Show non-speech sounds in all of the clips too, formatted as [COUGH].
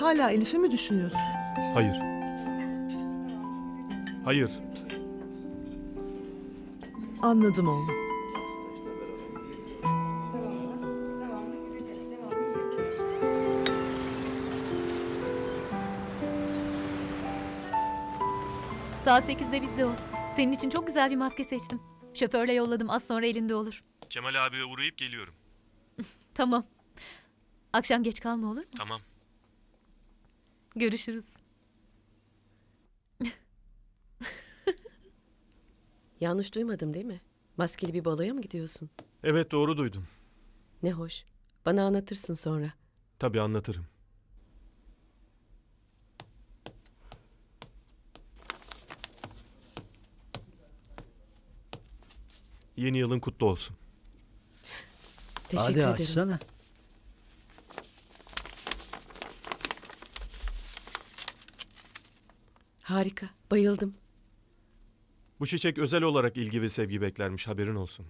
Hala Elif'i mi düşünüyorsun? Hayır. Hayır. Anladım oğlum. Saat 8'de bizde ol. Senin için çok güzel bir maske seçtim. Şoförle yolladım az sonra elinde olur. Kemal abiye uğrayıp geliyorum. [LAUGHS] Tamam. Akşam geç kalma olur mu? Tamam. Görüşürüz. [LAUGHS] Yanlış duymadım değil mi? Maskeli bir baloya mı gidiyorsun? Evet doğru duydun. Ne hoş. Bana anlatırsın sonra. Tabii anlatırım. Yeni yılın kutlu olsun. Teşekkür Hadi ederim. açsana. Harika. Bayıldım. Bu çiçek özel olarak ilgi ve sevgi beklermiş haberin olsun.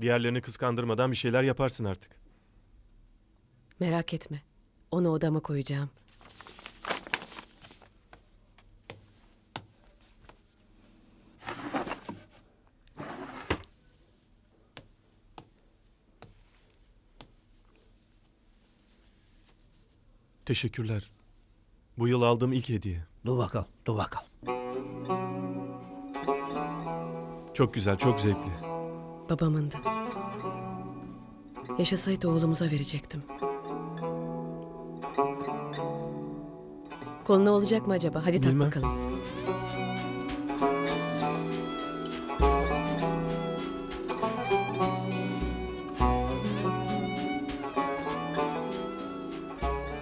Diğerlerini kıskandırmadan bir şeyler yaparsın artık. Merak etme. Onu odama koyacağım. Teşekkürler. Bu yıl aldığım ilk hediye. Dur bakalım, dur bakalım. Çok güzel, çok zevkli. Babamın da. Yaşasaydı oğlumuza verecektim. Koluna olacak mı acaba? Hadi tak Bilmem. bakalım.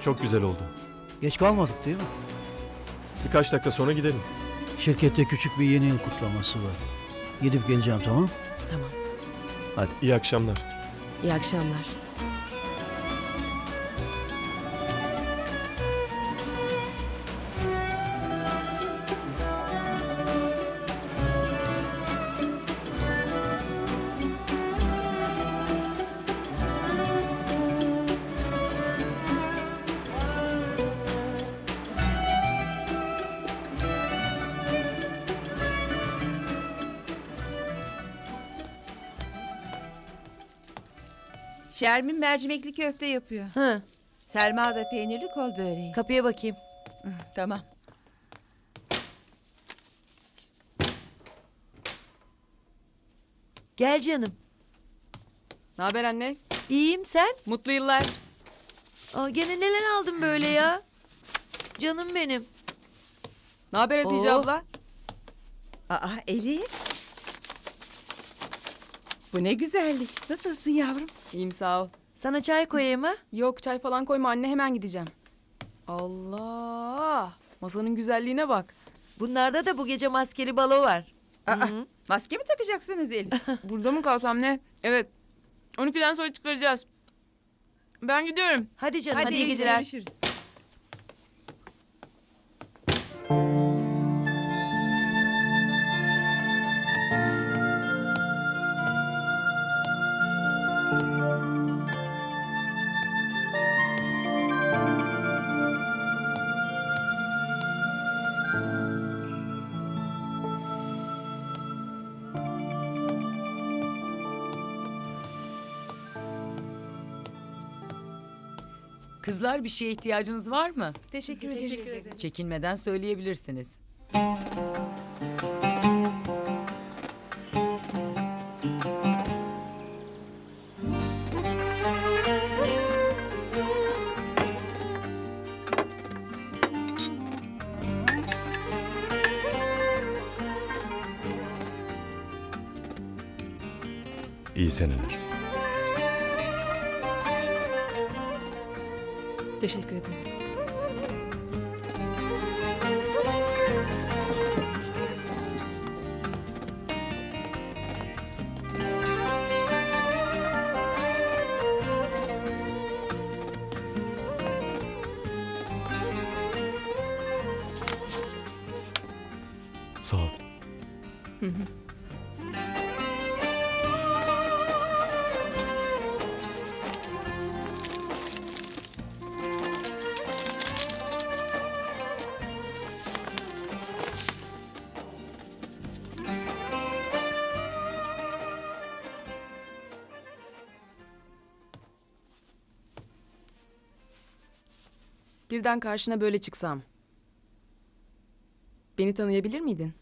Çok güzel oldu. Geç kalmadık değil mi? Birkaç dakika sonra gidelim. Şirkette küçük bir yeni yıl kutlaması var. Gidip geleceğim tamam? Tamam. İyi akşamlar. İyi akşamlar. Şermin mercimekli köfte yapıyor. Hı, Selma da peynirli kol böreği. kapıya bakayım. Tamam. Gel canım. Ne haber anne? İyiyim sen? Mutlu yıllar. Aa, gene neler aldın böyle ya? Canım benim. Ne haber Hatice Oo. abla? Aa Elif. Bu ne güzellik. Nasılsın yavrum? İyiyim sağ ol. Sana çay koyayım mı? Yok çay falan koyma anne hemen gideceğim. Allah! Masanın güzelliğine bak. Bunlarda da bu gece maskeli balo var. Aa, maske mi takacaksınız Elif? [LAUGHS] Burada mı kalsam ne? Evet. 12'den sonra çıkaracağız. Ben gidiyorum. Hadi canım. Hadi iyi geceler. Görüşürüz. Kızlar bir şeye ihtiyacınız var mı? Teşekkür, ederiz. Çekinmeden söyleyebilirsiniz. İyi seneler. Teşekkür ederim. Sağ ol. Birden karşına böyle çıksam. Beni tanıyabilir miydin?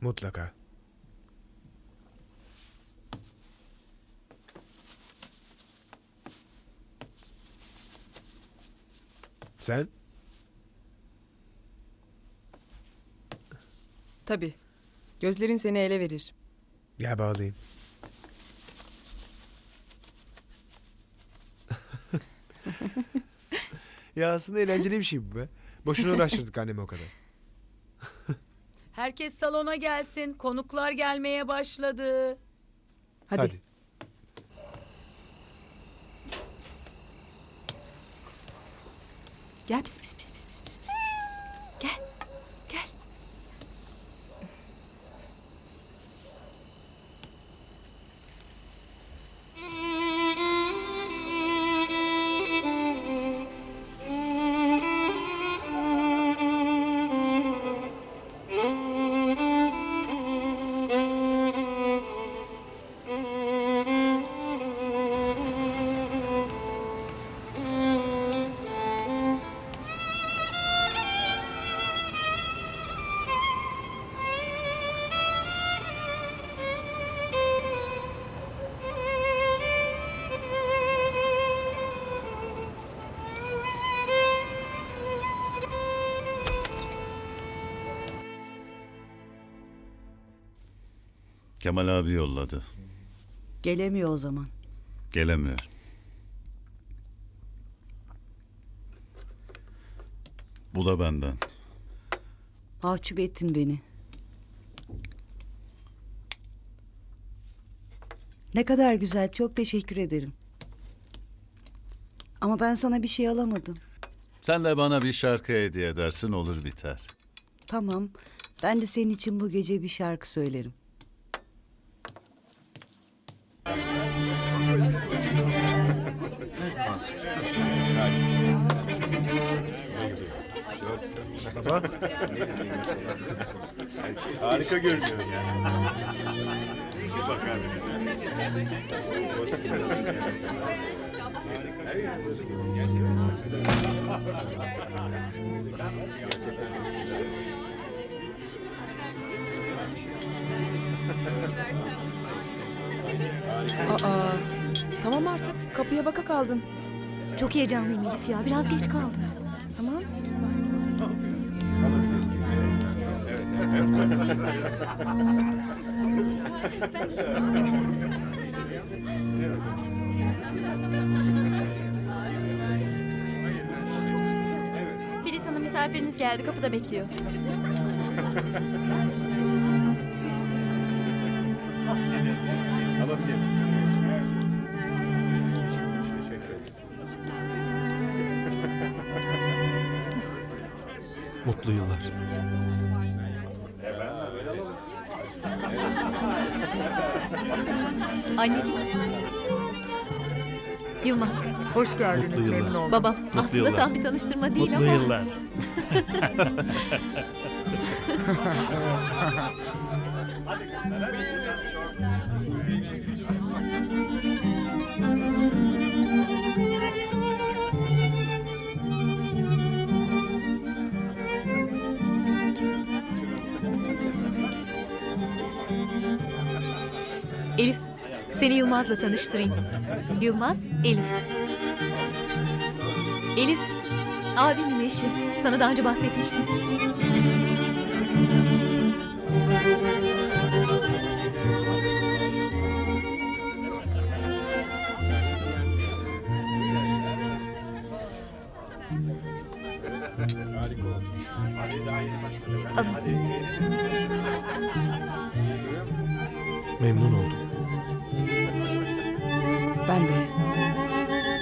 Mutlaka. Sen? Tabii. Gözlerin seni ele verir. Gel bağlayayım. ya aslında eğlenceli bir şey bu be. Boşuna uğraştırdık annemi o kadar. Herkes salona gelsin. Konuklar gelmeye başladı. Hadi. Hadi. Gel pis pis pis pis pis pis pis. pis. Gel. Kemal abi yolladı. Gelemiyor o zaman. Gelemiyor. Bu da benden. Mahcup ettin beni. Ne kadar güzel. Çok teşekkür ederim. Ama ben sana bir şey alamadım. Sen de bana bir şarkı hediye edersin olur biter. Tamam. Ben de senin için bu gece bir şarkı söylerim. Harika görünüyor. Aa, tamam artık. Kapıya baka kaldın. Çok heyecanlıyım Elif ya. Biraz geç kaldım. Filiz Hanım misafiriniz geldi. Kapıda bekliyor. Mutlu yıllar. Anneciğim. Yılmaz. Hoş Mutlu yıllar. Babam. Mutlu Aslında yıllar. tam bir tanıştırma değil Mutlu ama. yıllar. [LAUGHS] Elif. Seni Yılmaz'la tanıştırayım. Yılmaz, Elif. Elif. Abimin eşi. Sana daha önce bahsetmiştim. Memnun oldum.